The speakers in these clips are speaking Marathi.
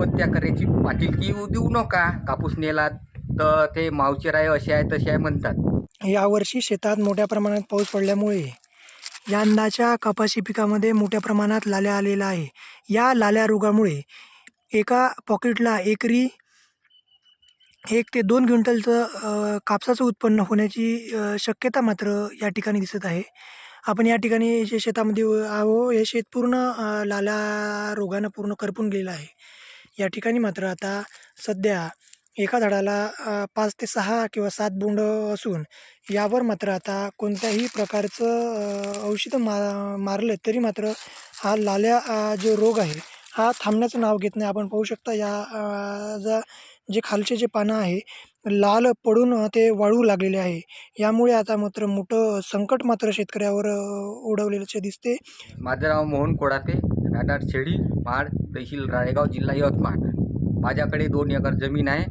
आत्महत्या करायची पाटीलकी देऊ नका? कापूस नेला तर ते मावचिराय असे आहे तसे आहे म्हणतात. यावर्षी शेतात मोठ्या प्रमाणात पाऊस पडल्यामुळे यंदाच्या कपाशी पिकामध्ये मोठ्या प्रमाणात लाल्या आलेला आहे. या लाल्या रोगामुळे एका पॉकेटला एकरी एक ते दोन क्विंटलचं कापसाचं उत्पन्न होण्याची शक्यता मात्र या ठिकाणी दिसत आहे. आपण या ठिकाणी जे शेतामध्ये आहो हे शेत पूर्ण लाल्या रोगानं पूर्ण करपून गेलेलं आहे. या ठिकाणी मात्र आता सध्या एका झाडाला पाच ते सहा किंवा सात बोंड असून यावर मात्र आता कोणत्याही प्रकारचं औषधं मा मारलं तरी मात्र हा लाल्या जो रोग आहे हा थांबण्याचं नाव घेत नाही. आपण पाहू शकता या जा जे खालचे जे पानं आहे लाल पडून ते वाळू लागलेले आहे. यामुळे आता मात्र मोठं संकट मात्र शेतकऱ्यावर अ, ओढवलेलं दिसते माझं नाव मोहन कोडाते राहणार माळ तहसील राळेगाव जिल्हा यवतमाळ. माझ्याकडे दोन एकर जमीन आहे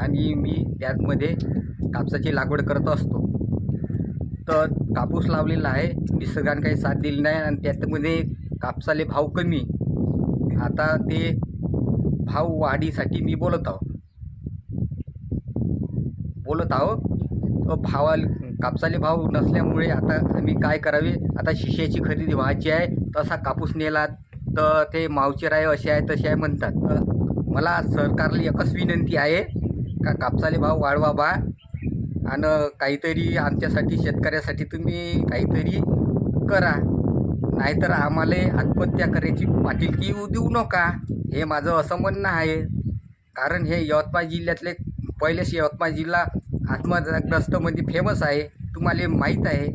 आणि मी त्यातमध्ये कापसाची लागवड करत असतो. तर कापूस लावलेला आहे निसर्गाने काही साथ दिली नाही आणि त्यातमध्ये कापसाले भाव कमी. आता ते भाव वाढीसाठी मी बोलत आहो. बोलत आहो भावा भावाल कापसाले भाव नसल्यामुळे आता आम्ही काय करावे? आता शिश्याची खरेदी व्हायची आहे तसा कापूस नेला तर ते मावचिराय असे आहे तसे आहे म्हणतात. तर मला सरकारला एकच विनंती आहे का कापसाले भाव वाढवा बा. आणि काहीतरी आमच्यासाठी शेतकऱ्यासाठी तुम्ही काहीतरी करा. नाहीतर आम्हाला आत्महत्या करायची पाठीलकी येऊ देऊ नका. हे माझं असं म्हणणं आहे. कारण हे यवतमाळ जिल्ह्यातले पहिलेच यवतमाळ जिल्हा आत्मग्रस्तमध्ये फेमस आहे. तुम्हाला माहीत आहे.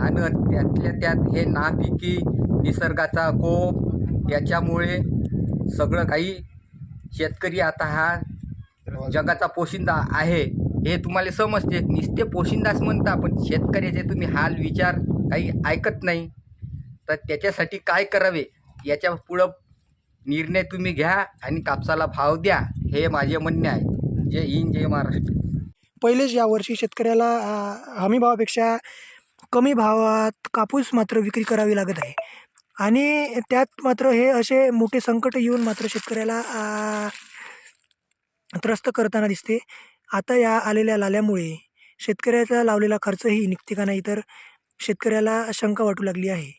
आणि त्यातल्या त्यात हे नापिकी निसर्गाचा कोप याच्यामुळे सगळं काही शेतकरी आता हा जगाचा पोशिंदा आहे हे तुम्हाला समजते. नुसते पोशिंदाच म्हणता पण शेतकऱ्याचे तुम्ही हाल विचार काही ऐकत नाही. तर त्याच्यासाठी काय करावे? याच्या पुढं निर्णय तुम्ही घ्या आणि कापसाला भाव द्या हे माझे म्हणणे आहे. जय हिंद जय महाराष्ट्र. पहिलेच यावर्षी शेतकऱ्याला हमी भावापेक्षा कमी भावात कापूस मात्र विक्री करावी लागत आहे. आणि त्यात मात्र हे असे मोठे संकट येऊन मात्र शेतकऱ्याला त्रस्त करताना दिसते. आता या आलेल्या लाल्यामुळे शेतकऱ्याचा लावलेला खर्चही निघते का नाही तर शेतकऱ्याला शंका वाटू लागली आहे.